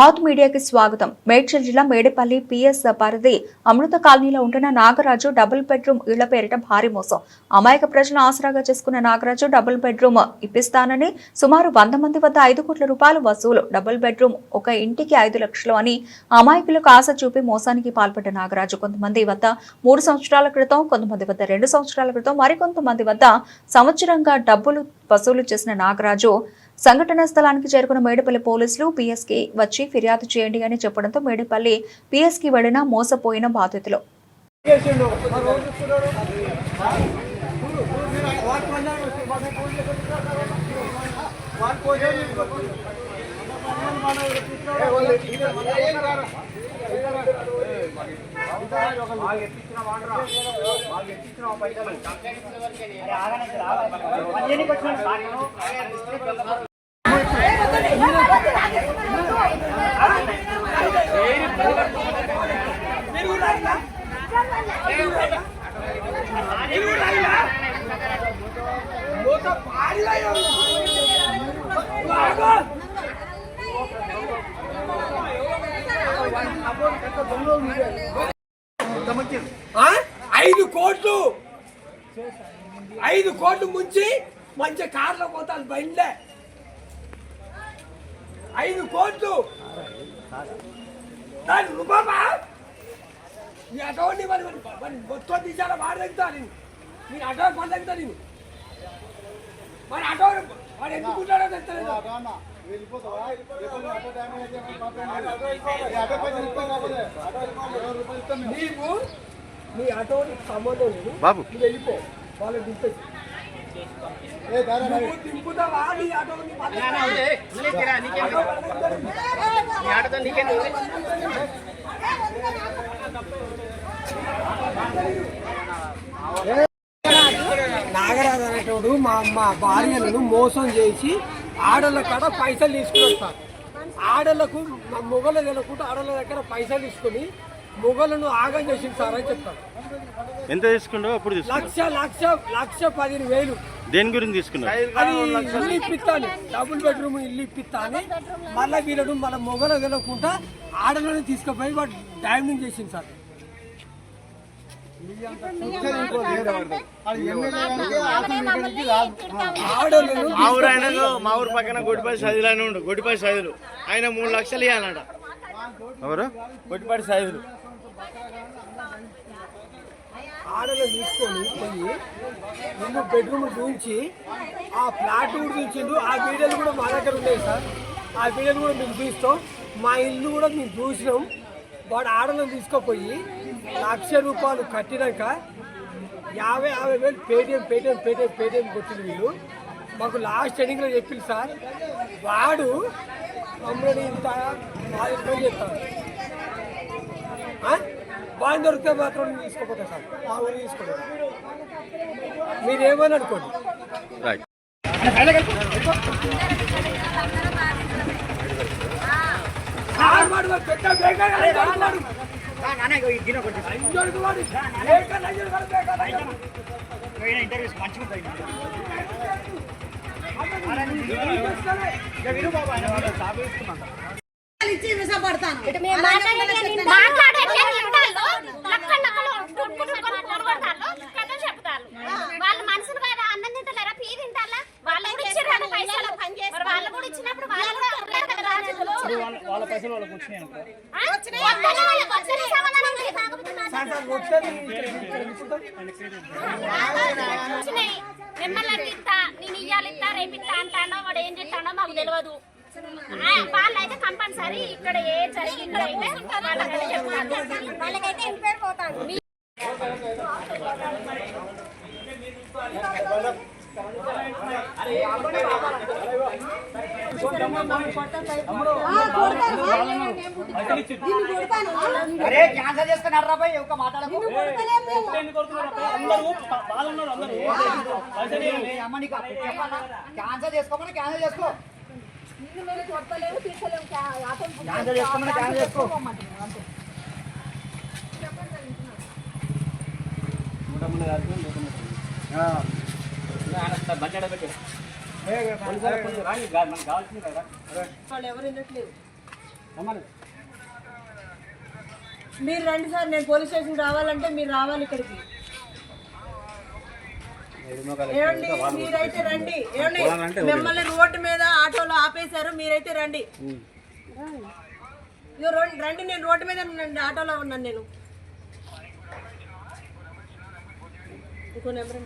భారత్ మీడియాకి స్వాగతం. మేడ్చల్ జిల్లా మేడపల్లి పిఎస్ పరిధి అమృత కాలనీలో ఉంటున్న నాగరాజు డబుల్ బెడ్రూమ్ ఇళ్ళ పేరిట భారీ మోసం. అమాయక ప్రజలను ఆసరాగా చేసుకున్న నాగరాజు డబుల్ బెడ్రూమ్ ఇప్పిస్తానని సుమారు వంద మంది వద్ద ఐదు కోట్ల రూపాయలు వసూలు. డబుల్ బెడ్రూమ్ ఒక ఇంటికి ఐదు లక్షలు అని అమాయకులకు ఆశ చూపి మోసానికి పాల్పడ్డ నాగరాజు కొంతమంది వద్ద మూడు సంవత్సరాల క్రితం కొంతమంది వద్ద రెండు సంవత్సరాల క్రితం మరికొంతమంది వద్ద సంవత్సరంగా డబ్బులు వసూలు చేసిన నాగరాజు సంఘటనా స్థలానికి చేరుకున్న మేడిపల్లి పోలీసులు పిఎస్కి వచ్చి ఫిర్యాదు చేయండి అని చెప్పడంతో మేడిపల్లి పిఎస్కి వెళ్ళిన మోసపోయిన బాధితులు. పైసలు ఐదు కోట్లు. ఐదు కోట్లు ముంచి మంచి కార్లో పోతాను బండ్లే. ఐదు కోట్లు. దాని రూపాయమా నీ అటోని మరి మరి మొత్తం తీసారా వాడు తగ్గుతా నేను నేను అటో పని తగ్గుతా నేను మరి అటో వాడు ఎందుకుంటాడో తెస్తలేదు నీవు నీ ఆటోని సంబంధం లేదు బాబు. నువ్వు వెళ్ళిపో. వాళ్ళు దింపేసి నువ్వు దింపుతావా? నీ ఆటోని నాగరాజు అనేటోడు మా మా భార్యలను మోసం చేసి ఆడల కాడ పైసలు తీసుకుని వస్తారు ఆడలకు మా మొగలు తెలకుండా ఆడల దగ్గర పైసలు తీసుకుని మొగలను ఆగం చేసింది సార్ అని చెప్తారు. ఎంత తీసుకున్నావు అప్పుడు లక్ష లక్ష లక్ష పదిహేను వేలు. దేని గురించి తీసుకున్నావు? అది ఇల్లు ఇప్పిస్తాను. డబుల్ బెడ్రూమ్ ఇల్లు ఇప్పిస్తాను మళ్ళీ వీళ్ళను మన మొగలు తెలకుండా ఆడలను తీసుకుపోయి వాడు డామింగ్ చేసింది సార్. మా ఊరు ఆయనకు మా ఊరు పక్కన గొడ్డిపల్లి సైదులు అని ఉండు. గొడ్డిపల్లి సైదులు. ఆయన మూడు లక్షలు ఇవ్వాలన్నట ఎవరు? గొడ్డిపల్లి సైదులు. ఆడలు తీసుకొని పోయి ముందు బెడ్రూమ్ చూపించి ఆ ఫ్లాట్ కూడా చూసిండు ఆ వీడియోలు కూడా మా దగ్గర ఉన్నాయి సార్. ఆ వీడియోలు కూడా మీకు చూస్తాం మా ఇల్లు కూడా మేము చూసినాం. వాడు ఆడలను తీసుకుపోయి లక్ష రూపాయలు కట్టినాక యాభై యాభై వేలు పేటిఎం పేటిఎం పేటిఎం పేటిఎం కొట్టింది వీళ్ళు. మాకు లాస్ట్ ఎండింగ్లో చెప్పింది సార్ వాడు మమ్మల్ని ఇంత చెప్తాడు? వాడిని దొరికితే మాత్రం తీసుకోపోతా సార్. మా ఊరు తీసుకోపోతా. మీరేమని అనుకోండి. పెద్ద వాళ్ళ గాడు, వాడు వాళ్ళు అన్నం పీ తింటారా వాళ్ళు కూడా ఇచ్చారు పైసలు వాళ్ళు కూడా ఇచ్చినప్పుడు వాళ్ళు కూడా పైసలు వాళ్ళకి వచ్చినాయి ఆ? వద్దనే వాళ్ళకి వద్దనే సమాధానం లేదు. కాకపోతే నా సార్ సార్ వచ్చేది ఇక్కడ ఇక్కడ కూర్చుంటాం. వచ్చినాయి. మిమ్మల్ని నేను అంటానో వాడు ఏం చేస్తాడో మాకు తెలియదు వాళ్ళైతే కంపల్సరీ ఇక్కడ ఏ జరిగిందో వాళ్ళకైతే చెప్తాను వాళ్ళకైతే అరే క్యాన్సర్ చేసుకున్నారు రా భయ్ ఒక చెప్పాలా? క్యాన్సర్ చేసుకోమని క్యాన్సర్ చేసుకో. క్యాన్సర్ చేసుకోమని క్యాన్సర్ చేసుకో. మీరు రండి సార్ నేను పోలీస్ స్టేషన్ రావాలంటే మీరు రావాలి ఇక్కడికి. ఏమండి మీరైతే రండి. ఏమండి మిమ్మల్ని రోడ్డు మీద ఆటోలో ఆపేశారు మీరైతే రండి. రండి రండి నేను రోడ్డు మీద ఉన్నాను ఆటోలో ఉన్నాను నేను. ఇంకో నెంబర్